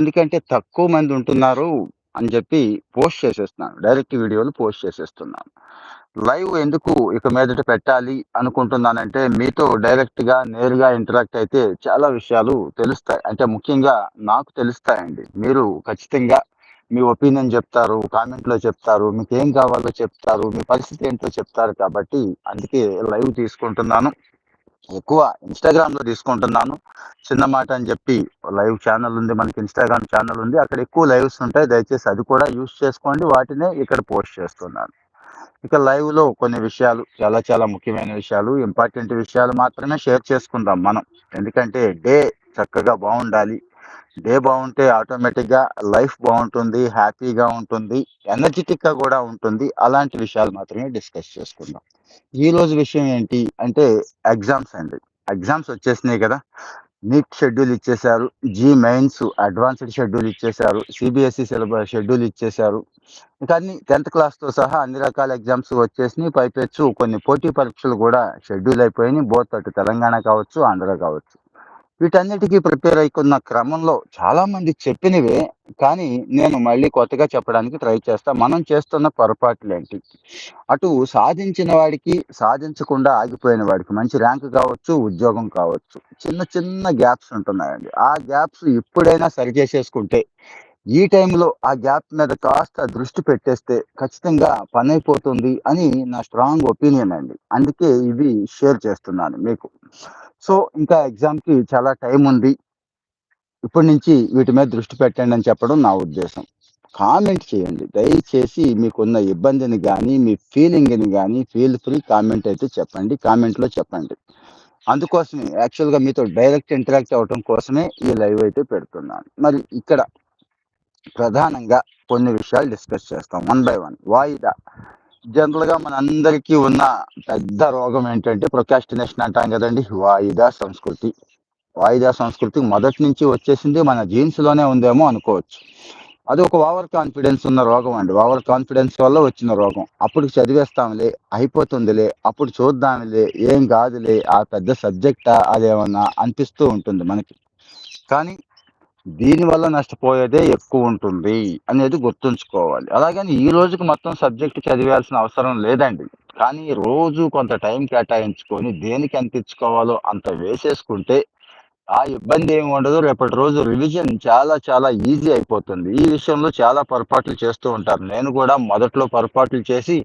ఎందుకంటే తక్కువ మంది ఉంటున్నారు అని చెప్పి పోస్ట్ చేసేస్తున్నాను. డైరెక్ట్ వీడియోలు పోస్ట్ చేసేస్తున్నాను. లైవ్ ఎందుకు ఇక మీదట పెట్టాలి అనుకుంటున్నానంటే మీతో డైరెక్ట్‌గా, నేరుగా ఇంటరాక్ట్ అయితే చాలా విషయాలు తెలుస్తాయి. అంటే ముఖ్యంగా నాకు తెలుస్తాయండి. మీరు ఖచ్చితంగా మీ ఒపీనియన్ చెప్తారు, కామెంట్‌లో చెప్తారు, మీకు ఏం కావాలో చెప్తారు, మీ పరిస్థితి ఏంటో చెప్తారు కాబట్టి అందుకే లైవ్ తీసుకుంటున్నాను. ఎక్కువ ఇన్‌స్టాగ్రామ్‌లో తీసుకుంటున్నాను. చిన్న మాట అని చెప్పి లైవ్ ఛానల్ ఉంది. మనకి ఇన్‌స్టాగ్రామ్ ఛానల్ ఉంది. అక్కడ ఎక్కువ లైవ్స్ ఉంటాయి. దయచేసి అది కూడా యూజ్ చేసుకోండి. వాటినే ఇక్కడ పోస్ట్ చేస్తున్నాను. ఇక లైవ్‌లో కొన్ని విషయాలు చాలా చాలా ముఖ్యమైన విషయాలు, ఇంపార్టెంట్ విషయాలు మాత్రమే షేర్ చేసుకుందాం మనం. ఎందుకంటే డే చక్కగా బాగుండాలి డే బాగుంటే ఆటోమేటిక్‌గా లైఫ్ బాగుంటుంది హ్యాపీగా ఉంటుంది. ఎనర్జెటిక్గా కూడా ఉంటుంది. అలాంటి విషయాలు మాత్రమే డిస్కస్ చేసుకుందాం. ఈరోజు విషయం ఏంటి అంటే ఎగ్జామ్స్ అండి. ఎగ్జామ్స్ వచ్చేసినాయి కదా! నీట్ షెడ్యూల్ ఇచ్చేశారు. జీ మెయిన్స్ అడ్వాన్స్‌డ్ షెడ్యూల్ ఇచ్చేశారు. సిబిఎస్ఈ సిలబస్ షెడ్యూల్ ఇచ్చేశారు. కానీ అన్ని 10థ్ క్లాస్‌తో సహా అన్ని రకాల ఎగ్జామ్స్ వచ్చేసినాయి. పైపెచ్చు కొన్ని పోటీ పరీక్షలు కూడా షెడ్యూల్ అయిపోయినాయి. బోత్ అటు తెలంగాణ కావచ్చు, ఆంధ్ర కావచ్చు. వీటన్నిటికీ ప్రిపేర్ అయికున్న క్రమంలో చాలామంది చెప్పినవే కానీ నేను మళ్ళీ కొత్తగా చెప్పడానికి ట్రై చేస్తా. మనం చేస్తున్న పొరపాట్లేంటి? అటు సాధించిన వాడికి, సాధించకుండా ఆగిపోయిన వాడికి మంచి ర్యాంక్ కావచ్చు, ఉద్యోగం కావచ్చు. చిన్న చిన్న గ్యాప్స్ ఉంటున్నాయండి. ఆ గ్యాప్స్ ఎప్పుడైనా సరి చేసేసుకుంటే ఈ టైంలో ఆ గ్యాప్ మీద కాస్త దృష్టి పెట్టేస్తే ఖచ్చితంగా పనైపోతుంది అని నా స్ట్రాంగ్ ఒపీనియన్ అండి. అందుకే ఇవి షేర్ చేస్తున్నాను మీకు. సో, ఇంకా ఎగ్జామ్‌కి చాలా టైం ఉంది. ఇప్పటి నుంచి వీటి మీద దృష్టి పెట్టండి అని చెప్పడం నా ఉద్దేశం. కామెంట్ చేయండి. దయచేసి మీకున్న ఇబ్బందిని కానీ మీ ఫీలింగ్‌ని కానీ ఫీల్ ఫ్రీ కామెంట్ అయితే చెప్పండి. కామెంట్‌లో చెప్పండి. అందుకోసమే యాక్చువల్‌గా మీతో డైరెక్ట్ ఇంటరాక్ట్ అవ్వటం కోసమే ఈ లైవ్ అయితే పెడుతున్నాను. మరి ఇక్కడ ప్రధానంగా కొన్ని విషయాలు డిస్కస్ చేస్తాం. One by one. వాయిదా. జనరల్‌గా మనందరికీ ఉన్న పెద్ద రోగం ఏంటంటే ప్రొకాస్టినేషన్ అంటాం కదండి వాయిదా సంస్కృతి. వాయిదా సంస్కృతి మొదటి నుంచి వచ్చేసింది మన జీన్స్‌లోనే ఉందేమో అనుకోవచ్చు. అది ఒక ఓవర్ కాన్ఫిడెన్స్ ఉన్న రోగం అండి. ఓవర్ కాన్ఫిడెన్స్ వల్ల వచ్చిన రోగం. అప్పటికి చదివేస్తాంలే, అయిపోతుందిలే, అప్పుడు చూద్దాంలే, ఏం కాదులే, ఆ పెద్ద సబ్జెక్టా అదేమన్నా అనిపిస్తూ ఉంటుంది మనకి. కానీ దీనివల్ల నష్టపోయేదే ఎక్కువ ఉంటుంది అనేది గుర్తుంచుకోవాలి. అలాగని ఈ రోజుకి మొత్తం సబ్జెక్ట్ చదివాల్సిన అవసరం లేదండి. కానీ రోజు కొంత టైం కేటాయించుకొని దేనికి ఎంత ఇచ్చుకోవాలో అంత వేసేసుకుంటే ఆ ఇబ్బంది ఏమి ఉండదు. రేపటి రోజు రివిజన్ చాలా చాలా ఈజీ అయిపోతుంది. ఈ విషయంలో చాలా పొరపాట్లు చేస్తూ ఉంటారు. నేను కూడా మొదట్లో పొరపాట్లు చేసి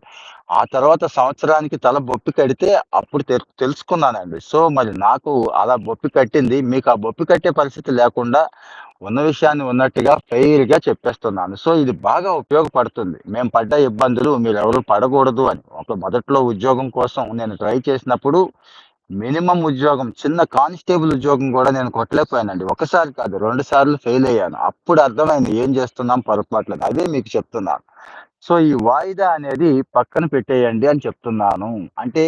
ఆ తర్వాత సంవత్సరానికి తల బొప్పి కడితే అప్పుడు తెలుసుకున్నానండి. సో, మరి నాకు అలా బొప్పి కట్టింది. మీకు ఆ బొప్పి కట్టే పరిస్థితి లేకుండా ఉన్న విషయాన్ని ఉన్నట్టుగా ఫెయిర్‌గా చెప్పేస్తున్నాను. సో, ఇది బాగా ఉపయోగపడుతుంది. మేము పడ్డ ఇబ్బందులు మీరు ఎవరు పడకూడదు అని. ఒక మొదట్లో ఉద్యోగం కోసం నేను ట్రై చేసినప్పుడు మినిమం ఉద్యోగం చిన్న కానిస్టేబుల్ ఉద్యోగం కూడా నేను కొట్టలేకపోయానండి. ఒకసారి కాదు రెండు సార్లు ఫెయిల్ అయ్యాను. అప్పుడు అర్థమైంది ఏం చేస్తున్నాం పొరపాట్లేదు అదే మీకు చెప్తున్నాను. సో, ఈ వాయిదా అనేది పక్కన పెట్టేయండి అని చెప్తున్నాను. అంటే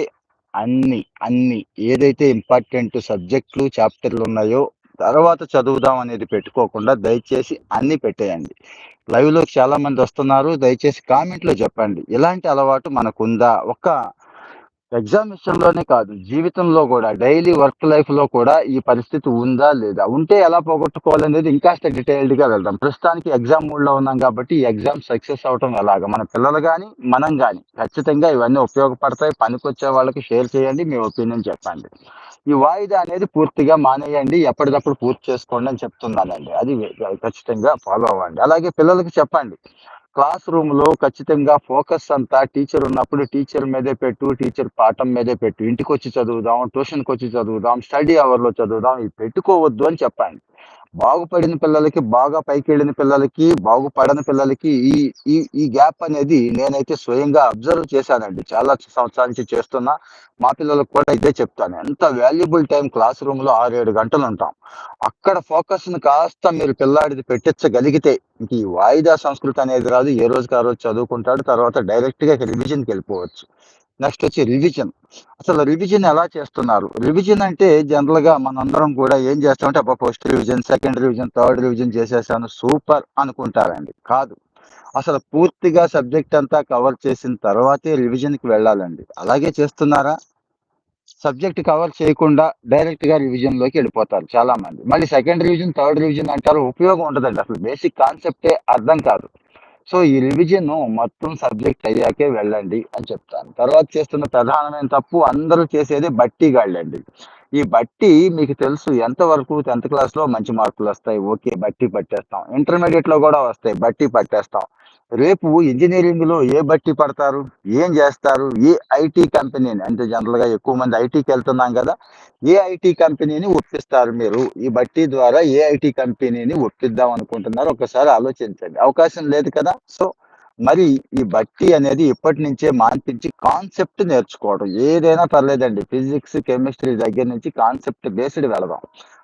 అన్ని, అన్ని ఏదైతే ఇంపార్టెంట్ సబ్జెక్ట్‌లు, చాప్టర్‌లు ఉన్నాయో తర్వాత చదువుదాం అనేది పెట్టుకోకుండా దయచేసి అన్ని పెట్టేయండి. లైవ్‌లోకి చాలా మంది వస్తున్నారు. దయచేసి కామెంట్‌లో చెప్పండి. ఇలాంటి అలవాటు మనకుందా? ఒక్క ఎగ్జామ్ విషయంలోనే కాదు, జీవితంలో కూడా డైలీ వర్క్ లైఫ్‌లో కూడా ఈ పరిస్థితి ఉందా? లేదా? ఉంటే ఎలా పోగొట్టుకోవాలనేది ఇంకాస్త డీటెయిల్డ్‌గా వెళ్దాం. ప్రస్తుతానికి ఎగ్జామ్ మూడ్‌లో ఉన్నాం కాబట్టి ఈ ఎగ్జామ్ సక్సెస్ అవటం ఎలాగా? మన పిల్లలు కానీ మనం కానీ ఖచ్చితంగా ఇవన్నీ ఉపయోగపడతాయి. పనికొచ్చే వాళ్ళకి షేర్ చేయండి. మీ ఒపీనియన్ చెప్పండి. ఈ వాయిదా అనేది పూర్తిగా మానేయండి. ఎప్పటికప్పుడు పూర్తి చేసుకోండి అని చెప్తున్నానండి. అది ఖచ్చితంగా ఫాలో అవ్వండి. అలాగే పిల్లలకి చెప్పండి. క్లాస్ రూమ్లో ఖచ్చితంగా ఫోకస్ అంతా టీచర్ ఉన్నప్పుడు టీచర్ మీదే పెట్టు. టీచర్ పాఠం మీదే పెట్టు. ఇంటికి వచ్చి చదువుదాం, ట్యూషన్కి వచ్చి చదువుదాం, స్టడీ అవర్‌లో చదువుదాం. ఇవి పెట్టుకోవద్దు అని చెప్పండి. బాగుపడిన పిల్లలకి, బాగా పైకెళ్ళిన పిల్లలకి, బాగుపడని పిల్లలకి ఈ ఈ ఈ గ్యాప్ అనేది నేనైతే స్వయంగా అబ్జర్వ్ చేశానండి. చాలా సంవత్సరాల నుంచి చేస్తున్నా. మా పిల్లలకు కూడా ఇదే చెప్తాను. ఎంత వాల్యుబుల్ టైం క్లాస్ రూమ్లో ఆరు ఏడు గంటలు ఉంటాం. అక్కడ ఫోకస్ని కాస్త మీరు పిల్లాడిది పెట్టించగలిగితే ఇంక ఈ వాయిదా సంస్కృతి అనేది రాదు. ఏ రోజుకి ఆ రోజు చదువుకుంటాడు. తర్వాత డైరెక్ట్‌గా ఇక రివిజన్‌కెళ్ళిపోవచ్చు. నెక్స్ట్ వచ్చి రివిజన్. అసలు రివిజన్ ఎలా చేస్తున్నారు? రివిజన్ అంటే జనరల్గా మనందరం కూడా ఏం చేస్తామంటే అబ్బా! First revision, second revision, third revision చేసేసాను సూపర్ అనుకుంటారండి. కాదు. అసలు పూర్తిగా సబ్జెక్ట్ అంతా కవర్ చేసిన తర్వాతే రివిజన్‌కి వెళ్ళాలండి. అలాగే చేస్తున్నారా? సబ్జెక్ట్ కవర్ చేయకుండా డైరెక్ట్గా రివిజన్లోకి వెళ్ళిపోతారు చాలా మంది మళ్ళీ సెకండ్ రివిజన్ థర్డ్ రివిజన్ అంటారు ఉపయోగం ఉండదండి అసలు బేసిక్ కాన్సెప్టే అర్థం కాదు సో ఈ రివిజన్ మొత్తం సబ్జెక్ట్ అయ్యాకే వెళ్ళండి అని చెప్తాను. తర్వాత చేస్తున్న ప్రధానమైన తప్పు అందరూ చేసేది బట్టీగాళ్ళండి ఈ బట్టి మీకు తెలుసు ఎంత వరకు టెన్త్ క్లాస్లో మంచి మార్కులు వస్తాయి. ఓకే బట్టి పట్టేస్తాం. ఇంటర్మీడియట్లో కూడా వస్తాయి. బట్టి పట్టేస్తాం. రేపు ఇంజనీరింగ్లో ఏ బట్టి పడతారు? ఏం చేస్తారు? ఏ ఐటీ కంపెనీని అంటే జనరల్గా ఎక్కువ మంది ఐటీకి వెళ్తున్నాం కదా ఏ ఐటీ కంపెనీని ఒప్పిస్తారు మీరు? ఈ బట్టి ద్వారా ఏ ఐటీ కంపెనీని ఒప్పిద్దాం అనుకుంటున్నారు ఒకసారి ఆలోచించండి. అవకాశం లేదు కదా? సో మరి ఈ బట్టి అనేది ఇప్పటి నుంచే మాన్పించి కాన్సెప్ట్ నేర్చుకోవడం. ఏదైనా పర్లేదండి. ఫిజిక్స్ కెమిస్ట్రీ దగ్గర నుంచి కాన్సెప్ట్ బేస్డ్ వెళదాం.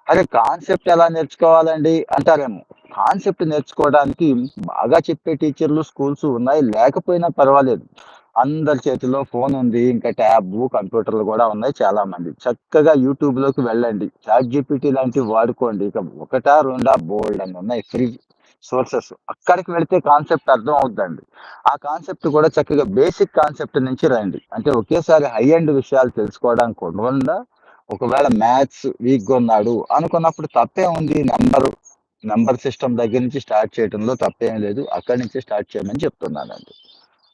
అదే కాన్సెప్ట్ ఎలా నేర్చుకోవాలండి? అంటారేమో. కాన్సెప్ట్ నేర్చుకోవడానికి బాగా చెప్పే టీచర్లు స్కూల్స్ ఉన్నాయి. లేకపోయినా పర్వాలేదు. అందరి చేతిలో ఫోన్ ఉంది. ఇంకా ట్యాబ్ కంప్యూటర్లు కూడా ఉన్నాయి చాలా మంది చక్కగా యూట్యూబ్లోకి వెళ్ళండి. చాట్ జీపీటీ లాంటివి వాడుకోండి. ఇక ఒకటా రెండా బోల్డ్ అని ఉన్నాయి. Free sources. అక్కడికి వెళితే కాన్సెప్ట్ అర్థం అవుతుందండి ఆ కాన్సెప్ట్ కూడా చక్కగా బేసిక్ కాన్సెప్ట్ నుంచి రండి. అంటే ఒకేసారి హై ఎండ్ విషయాలు తెలుసుకోవడానికి ఉండకుండా ఒకవేళ మ్యాథ్స్ వీక్గా ఉన్నాడు అనుకున్నప్పుడు తప్పే ఉంది నెంబర్. నెంబర్ సిస్టమ్ దగ్గర నుంచి స్టార్ట్ చేయడంలో తప్పేం లేదు. అక్కడి నుంచి స్టార్ట్ చేయమని చెప్తున్నానండి.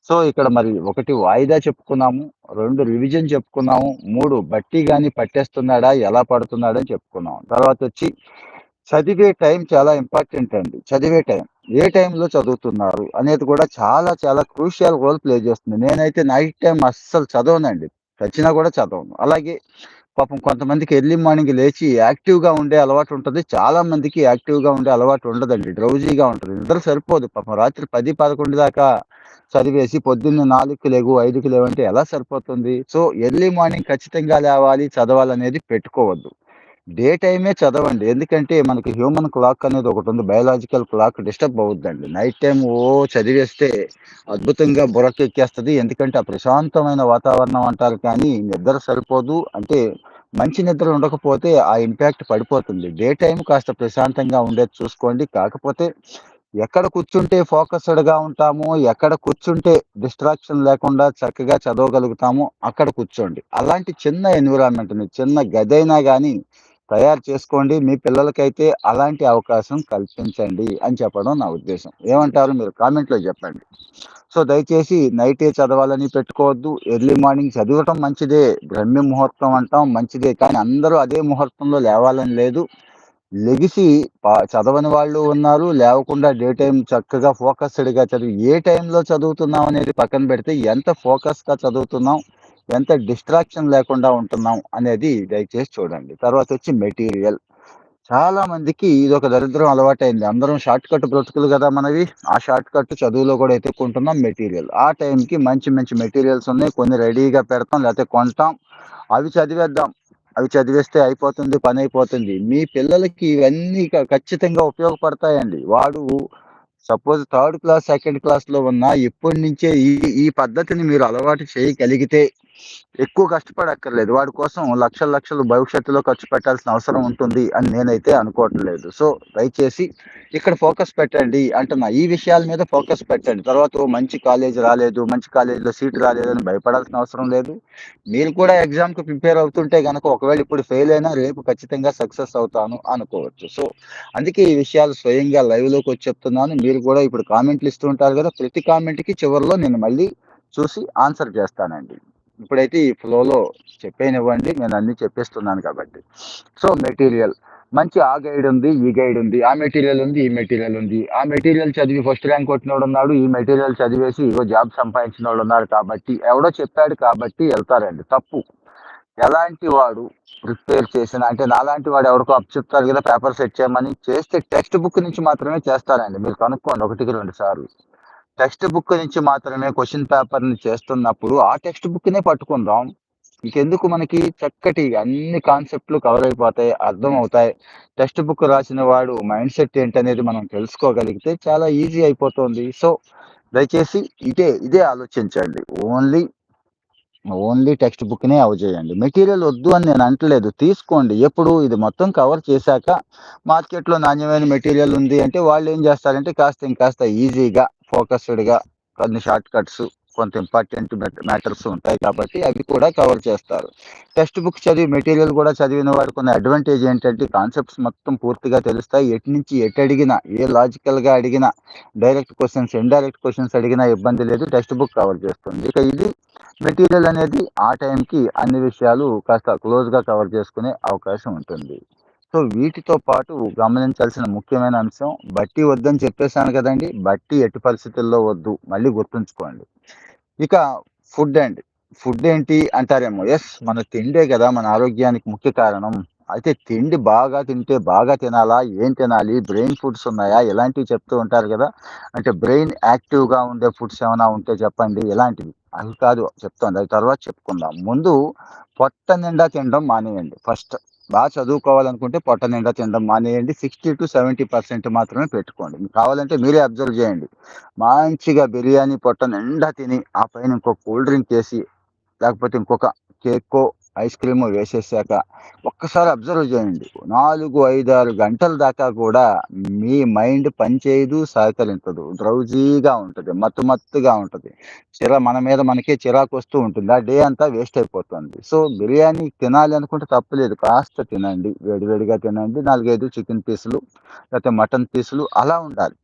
సో ఇక్కడ మరి ఒకటి వాయిదా చెప్పుకున్నాము. రెండు రివిజన్ చెప్పుకున్నాము. మూడు బట్టి కానీ పట్టేస్తున్నాడా? ఎలా పడుతున్నాడని చెప్పుకున్నాము. తర్వాత వచ్చి చదివే టైం చాలా ఇంపార్టెంట్ అండి. చదివే టైం. ఏ టైంలో చదువుతున్నారు అనేది కూడా చాలా చాలా క్రూషియల్ రోల్ ప్లే చేస్తుంది. నేనైతే నైట్ టైం అస్సలు చదవనండి. చచ్చినా కూడా చదవను. అలాగే పాపం కొంతమందికి ఎర్లీ మార్నింగ్ లేచి యాక్టివ్గా ఉండే అలవాటు ఉంటుంది. చాలా మందికి యాక్టివ్గా ఉండే అలవాటు ఉండదండి. డ్రౌజీగా ఉంటుంది. నిద్ర సరిపోదు. పాపం రాత్రి పది పదకొండు దాకా చదివేసి పొద్దున్న నాలుగుకి లేవు ఐదుకి లేవంటే ఎలా సరిపోతుంది? సో ఎర్లీ మార్నింగ్ ఖచ్చితంగా లేవాలి చదవాలనేది పెట్టుకోవద్దు. డే టైమే చదవండి. ఎందుకంటే మనకి హ్యూమన్ క్లాక్ అనేది ఒకటి ఉంది బయలాజికల్ క్లాక్ డిస్టర్బ్ అవుద్దండి. నైట్ టైం ఓ చదివేస్తే అద్భుతంగా బుర్రకెక్కేస్తుంది. ఎందుకంటే ఆ ప్రశాంతమైన వాతావరణం అంటారు కానీ నిద్ర సరిపోదు. అంటే మంచి నిద్ర ఉండకపోతే ఆ ఇంపాక్ట్ పడిపోతుంది. డే టైం కాస్త ప్రశాంతంగా ఉండేది చూసుకోండి. కాకపోతే ఎక్కడ కూర్చుంటే ఫోకస్డ్గా ఉంటామో ఎక్కడ కూర్చుంటే డిస్ట్రాక్షన్ లేకుండా చక్కగా చదవగలుగుతామో అక్కడ కూర్చోండి. అలాంటి చిన్న ఎన్విరాన్మెంట్ని చిన్న గదైనా కానీ తయారు చేసుకోండి. మీ పిల్లలకైతే అలాంటి అవకాశం కల్పించండి అని చెప్పడం నా ఉద్దేశం. ఏమంటారు? మీరు కామెంట్లో చెప్పండి. సో దయచేసి నైటే చదవాలని పెట్టుకోవద్దు. ఎర్లీ మార్నింగ్ చదవటం మంచిదే. బ్రహ్మ ముహూర్తం అంటాం మంచిదే. కానీ అందరూ అదే ముహూర్తంలో లేవాలని లేదు. లెగిసి చదవని వాళ్ళు ఉన్నారు. లేవకుండా డే టైం చక్కగా ఫోకస్డ్గా చదివి ఏ టైంలో చదువుతున్నాం అనేది పక్కన పెడితే ఎంత ఫోకస్గా చదువుతున్నాం? ఎంత డిస్ట్రాక్షన్ లేకుండా ఉంటున్నాం అనేది దయచేసి చూడండి. తర్వాత వచ్చి మెటీరియల్ చాలా మందికి ఇది ఒక దరిద్రం అలవాటైంది. అందరం షార్ట్ కట్ బ్రతుకులు కదా మనవి. ఆ షార్ట్ కట్ చదువులో కూడా ఎత్తుక్కుంటున్నాం మెటీరియల్ ఆ టైంకి మంచి మంచి మెటీరియల్స్ ఉన్నాయి. కొన్ని రెడీగా పెడతాం లేకపోతే కొంటాం. అవి చదివేద్దాం. అవి చదివేస్తే అయిపోతుంది పని అయిపోతుంది. మీ పిల్లలకి ఇవన్నీ ఖచ్చితంగా ఉపయోగపడతాయండి. వాడు సపోజ్ థర్డ్ క్లాస్ సెకండ్ క్లాస్లో ఉన్న ఇప్పటి నుంచే ఈ ఈ పద్ధతిని మీరు అలవాటు చేయగలిగితే ఎక్కువ కష్టపడక్కర్లేదు. వాడి కోసం లక్షల లక్షలు భవిష్యత్తులో ఖర్చు పెట్టాల్సిన అవసరం ఉంటుంది అని నేనైతే అనుకోవట్లేదు సో దయచేసి ఇక్కడ ఫోకస్ పెట్టండి అంటున్నా. ఈ విషయాల మీద ఫోకస్ పెట్టండి. తర్వాత మంచి కాలేజ్ రాలేదు మంచి కాలేజీలో సీట్ రాలేదు అని భయపడాల్సిన అవసరం లేదు. మీరు కూడా ఎగ్జామ్కి ప్రిపేర్ అవుతుంటే గనక ఒకవేళ ఇప్పుడు ఫెయిల్ అయినా రేపు ఖచ్చితంగా సక్సెస్ అవుతాను అనుకోవచ్చు. సో అందుకే ఈ విషయాలు స్వయంగా లైవ్లోకి వచ్చి చెప్తున్నాను. మీరు కూడా ఇప్పుడు కామెంట్లు ఇస్తూ ఉంటారు కదా ప్రతి కామెంట్కి చివరిలో నేను మళ్ళీ చూసి ఆన్సర్ చేస్తానండి. ఇప్పుడైతే ఈ ఫ్లోలో చెప్పేనివ్వండి నేను అన్ని చెప్పేస్తున్నాను కాబట్టి. So material. మంచి ఆ గైడ్ ఉంది ఈ గైడ్ ఉంది ఆ మెటీరియల్ ఉంది ఈ మెటీరియల్ ఉంది. ఆ మెటీరియల్ చదివి ఫస్ట్ ర్యాంక్ కొట్టినోడు ఉన్నాడు ఈ మెటీరియల్ చదివేసి ఇగో జాబ్ సంపాదించిన వాడు ఉన్నారు కాబట్టి ఎవడో చెప్పాడు కాబట్టి వెళ్తారండి తప్పు. ఎలాంటి వాడు ప్రిపేర్ చేసిన అంటే నాలాంటి వాడు ఎవరికో అప్ చెప్తారు కదా పేపర్ సెట్ చేయమని చేస్తే టెక్స్ట్ బుక్ నుంచి మాత్రమే చేస్తారండి మీరు కనుక్కోండి ఒకటికి రెండు సార్లు. టెక్స్ట్ బుక్ నుంచి మాత్రమే క్వశ్చన్ పేపర్ని చేస్తున్నప్పుడు ఆ టెక్స్ట్ బుక్ నే పట్టుకుందాం ఇంకెందుకు మనకి చక్కటి అన్ని కాన్సెప్ట్లు కవర్ అయిపోతాయి అర్థం అవుతాయి. టెక్స్ట్ బుక్ రాసిన వాడు మైండ్ సెట్ ఏంటనేది మనం తెలుసుకోగలిగితే చాలా ఈజీ అయిపోతుంది. సో దయచేసి ఇదే ఇదే ఆలోచించండి. ఓన్లీ ఓన్లీ టెక్స్ట్ బుక్ నే చేయండి. మెటీరియల్ వద్దు అని నేను అంటలేదు. తీసుకోండి. ఎప్పుడు ఇది మొత్తం కవర్ చేశాక మార్కెట్లో నాణ్యమైన మెటీరియల్ ఉంది అంటే వాళ్ళు ఏం చేస్తారంటే కాస్త ఇంకాస్త ఈజీగా ఫోకస్డ్గా కొన్ని షార్ట్ కట్స్ కొంత ఇంపార్టెంట్ మ్యాటర్స్ ఉంటాయి కాబట్టి అవి కూడా కవర్ చేస్తారు. టెక్స్ట్ బుక్ చదివి మెటీరియల్ కూడా చదివిన వాడికి ఉన్న అడ్వాంటేజ్ ఏంటంటే కాన్సెప్ట్స్ మొత్తం పూర్తిగా తెలుస్తాయి. ఎటు నుంచి ఎటు అడిగినా ఏ లాజికల్గా అడిగినా డైరెక్ట్ క్వశ్చన్స్ ఇండైరెక్ట్ క్వశ్చన్స్ అడిగినా ఇబ్బంది లేదు. టెక్స్ట్ బుక్ కవర్ చేస్తుంది. ఇక ఇది మెటీరియల్ అనేది ఆ టైంకి అన్ని విషయాలు కాస్త క్లోజ్గా కవర్ చేసుకునే అవకాశం ఉంటుంది. సో వీటితో పాటు గమనించాల్సిన ముఖ్యమైన అంశం బట్టి వద్దని చెప్పేశాను కదండి. బట్టి ఎట్టి పరిస్థితుల్లో వద్దు. మళ్ళీ గుర్తుంచుకోండి. ఇక ఫుడ్ అండి ఫుడ్ ఏంటి అంటారేమో. ఎస్ మన తిండే కదా మన ఆరోగ్యానికి ముఖ్య కారణం. అయితే తిండి బాగా తింటే బాగా తినాలా? ఏం తినాలి? బ్రెయిన్ ఫుడ్స్ ఉన్నాయా? ఇలాంటివి చెప్తూ ఉంటారు కదా. అంటే బ్రెయిన్ యాక్టివ్గా ఉండే ఫుడ్స్ ఏమైనా ఉంటే చెప్పండి. ఎలాంటివి అవి కాదు చెప్తాను. అది తర్వాత చెప్పుకుందాం. ముందు పొట్ట నిండా తినడం మానేయండి. ఫస్ట్ బాగా చదువుకోవాలనుకుంటే పొట్ట నిండా తినడం మానేయండి సిక్స్టీ టు సెవెంటీ పర్సెంట్ మాత్రమే పెట్టుకోండి. మీకు కావాలంటే మీరే అబ్జర్వ్ చేయండి. మంచిగా బిర్యానీ పొట్ట నిండా తిని ఆ పైన ఇంకో కూల్ డ్రింక్ వేసి లేకపోతే ఇంకొక కేక్కో ఐస్ క్రీమ్ వేసేసాక ఒక్కసారి అబ్జర్వ్ చేయండి. నాలుగు ఐదు ఆరు గంటల దాకా కూడా మీ మైండ్ పనిచేయదు సహకరించదు. డ్రౌజీగా ఉంటుంది మత్తు మత్తుగా ఉంటుంది. చిరా మన మీద మనకే చిరాకు వస్తూ ఉంటుంది. ఆ డే అంతా వేస్ట్ అయిపోతుంది. సో బిర్యానీ తినాలి అనుకుంటే తప్పలేదు. కాస్త తినండి. వేడివేడిగా తినండి. నాలుగైదు చికెన్ పీసులు లేకపోతే మటన్ పీసులు అలా ఉండాలి.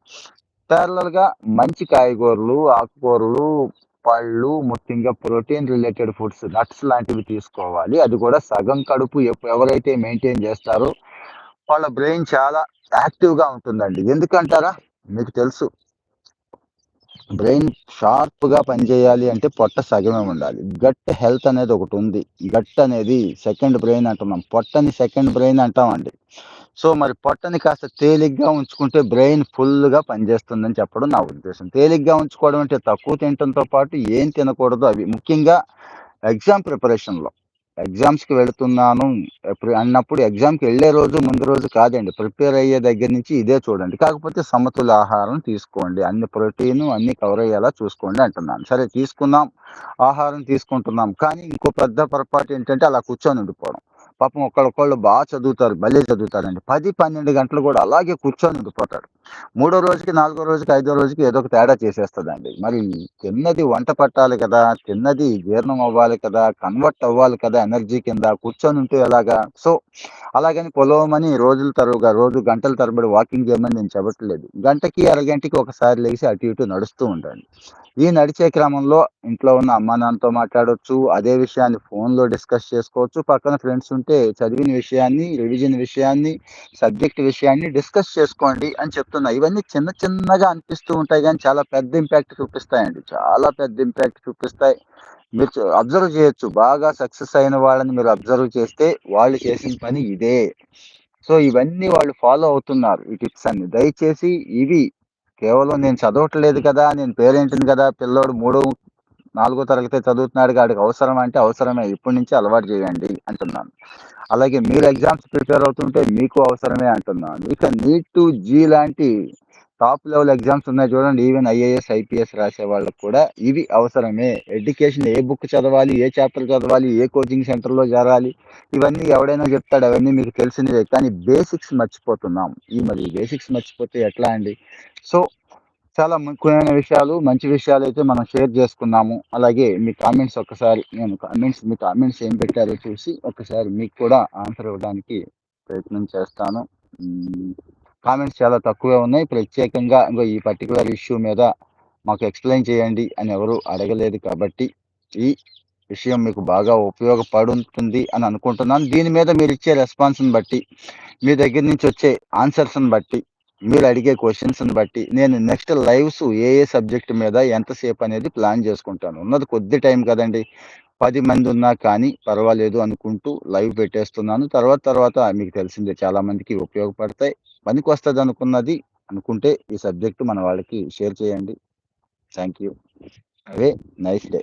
ప్యారలల్గా మంచి కాయగూరలు ఆకుకూరలు పళ్ళు ముఖ్యంగా ప్రోటీన్ రిలేటెడ్ ఫుడ్స్ నట్స్ లాంటివి తీసుకోవాలి. అది కూడా సగం కడుపు ఎవరైతే మెయింటైన్ చేస్తారో వాళ్ళ బ్రెయిన్ చాలా యాక్టివ్గా ఉంటుందండి. ఎందుకంటారా? మీకు తెలుసు. బ్రెయిన్ షార్ప్గా పనిచేయాలి అంటే పొట్ట సగమే ఉండాలి. గట్ హెల్త్ అనేది ఒకటి ఉంది. గట్ అనేది సెకండ్ బ్రెయిన్ అంటున్నాం. పొట్టని సెకండ్ బ్రెయిన్ అంటామండి. సో మరి పొట్టని కాస్త తేలిగ్గా ఉంచుకుంటే బ్రెయిన్ ఫుల్గా పనిచేస్తుందని చెప్పడం నా ఉద్దేశం. తేలిగ్గా ఉంచుకోవడం అంటే తక్కువ తినడంతో పాటు ఏం తినకూడదు అవి. ముఖ్యంగా ఎగ్జామ్ ప్రిపరేషన్లో. ఎగ్జామ్స్కి వెళుతున్నాను ఎప్పుడు అన్నప్పుడు ఎగ్జామ్కి వెళ్ళే రోజు ముందు రోజు కాదండి ప్రిపేర్ అయ్యే దగ్గర నుంచి ఇదే చూడండి. కాకపోతే సమతుల ఆహారం తీసుకోండి. అన్ని ప్రోటీన్ అన్ని కవర్ అయ్యేలా చూసుకోండి అంటున్నాను. సరే తీసుకున్నాం ఆహారం తీసుకుంటున్నాం. కానీ ఇంకో పెద్ద పొరపాటు ఏంటంటే అలా కూర్చొని ఉండిపోవడం. పాపం ఒకళ్ళొకళ్ళు బాగా చదువుతారు భలే చదువుతారండి. పది పన్నెండు గంటలు కూడా అలాగే కూర్చొని ఉండిపోతారు మూడో రోజుకి నాలుగో రోజుకి ఐదో రోజుకి ఏదో ఒక తేడా చేసేస్తుందండి. మరి తిన్నది వంట పట్టాలి కదా తిన్నది జీర్ణం అవ్వాలి కదా కన్వర్ట్ అవ్వాలి కదా ఎనర్జీ కింద కూర్చొని ఉంటే ఎలాగా? సో అలాగని పొలవమని రోజుల తరువుగా రోజు గంటల తరబడి వాకింగ్ చేయమని నేను చెప్పట్లేదు. గంటకి అరగంటకి ఒకసారి లేచి అటు ఇటు నడుస్తూ ఉండండి. ఈ నడిచే క్రమంలో ఇంట్లో ఉన్న అమ్మా నాన్నతో మాట్లాడొచ్చు అదే విషయాన్ని ఫోన్లో డిస్కస్ చేసుకోవచ్చు పక్కన ఫ్రెండ్స్ ఉంటే చదివిన విషయాన్ని రివిజన్ విషయాన్ని సబ్జెక్ట్ విషయాన్ని డిస్కస్ చేసుకోండి అని చెప్తున్నా ఇవన్నీ చిన్న చిన్నగా అనిపిస్తూ ఉంటాయి కానీ చాలా పెద్ద ఇంపాక్ట్ చూపిస్తాయండి. చాలా పెద్ద ఇంపాక్ట్ చూపిస్తాయి. మీరు అబ్జర్వ్ చేయొచ్చు. బాగా సక్సెస్ అయిన వాళ్ళని మీరు అబ్జర్వ్ చేస్తే వాళ్ళు చేసిన పని ఇదే. సో ఇవన్నీ వాళ్ళు ఫాలో అవుతున్నారు. ఈ టిప్స్ అన్ని. దయచేసి ఇవి కేవలం నేను చదవట్లేదు కదా నేను పేరెంట్ని కదా పిల్లోడు మూడో నాలుగో తరగతి చదువుతున్నాడు వాడికి అవసరం అంటే అవసరమే ఇప్పటి నుంచి అలవాటు చేయండి అంటున్నాను. అలాగే మీరు ఎగ్జామ్స్ ప్రిపేర్ అవుతుంటే మీకు అవసరమే అంటున్నాను. ఇక నీట్ టు జీ లాంటి టాప్ లెవెల్ ఎగ్జామ్స్ ఉన్నాయి చూడండి ఈవెన్ ఐఏఎస్ ఐపీఎస్ రాసే వాళ్ళకు కూడా ఇవి అవసరమే. ఎడ్యుకేషన్ ఏ బుక్ చదవాలి ఏ చాప్టర్ చదవాలి ఏ కోచింగ్ సెంటర్లో చేరాలి ఇవన్నీ ఎవడైనా చెప్తాడు అవన్నీ మీకు తెలిసినవే. కానీ బేసిక్స్ మర్చిపోతున్నాం. ఈ మరి బేసిక్స్ మర్చిపోతే ఎట్లా అండి? సో చాలా ముఖ్యమైన విషయాలు మంచి విషయాలు అయితే మనం షేర్ చేసుకున్నాము. అలాగే మీ కామెంట్స్ ఒక్కసారి నేను కామెంట్స్ మీ కామెంట్స్ ఏం పెట్టారో చూసి ఒకసారి మీకు కూడా ఆన్సర్ ఇవ్వడానికి ప్రయత్నం చేస్తాను. కామెంట్స్ చాలా తక్కువే ఉన్నాయి. ప్రత్యేకంగా ఇంకో ఈ పర్టికులర్ ఇష్యూ మీద మాకు ఎక్స్ప్లెయిన్ చేయండి అని ఎవరు అడగలేదు కాబట్టి ఈ విషయం మీకు బాగా ఉపయోగపడుతుంది అని అనుకుంటున్నాను. దీని మీద మీరు ఇచ్చే రెస్పాన్స్ని బట్టి మీ దగ్గర నుంచి వచ్చే ఆన్సర్స్ని బట్టి మీరు అడిగే క్వశ్చన్స్ని బట్టి నేను నెక్స్ట్ లైవ్స్ ఏ ఏ సబ్జెక్ట్ మీద ఎంతసేపు అనేది ప్లాన్ చేసుకుంటాను. ఉన్నది కొద్ది టైం కదండి. పది మంది ఉన్నా కానీ పర్వాలేదు అనుకుంటూ లైవ్ పెట్టేస్తున్నాను. తర్వాత తర్వాత మీకు తెలిసిందే చాలా మందికి ఉపయోగపడతాయి. పనికి వస్తుంది అనుకున్నది అనుకుంటే ఈ సబ్జెక్ట్ మన వాళ్ళకి షేర్ చేయండి. Thank you have a nice day.